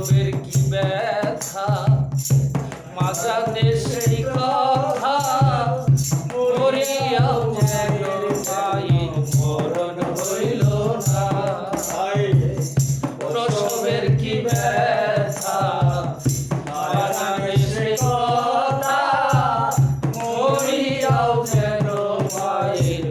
কলবের কি ব্যথা? মাথা দেশে কথা মরিয়াও যেন মায়ের মরণ হইল না। প্রসবের কি ব্যথা? মাথা দেশে কথা মরিয়াও মায়ের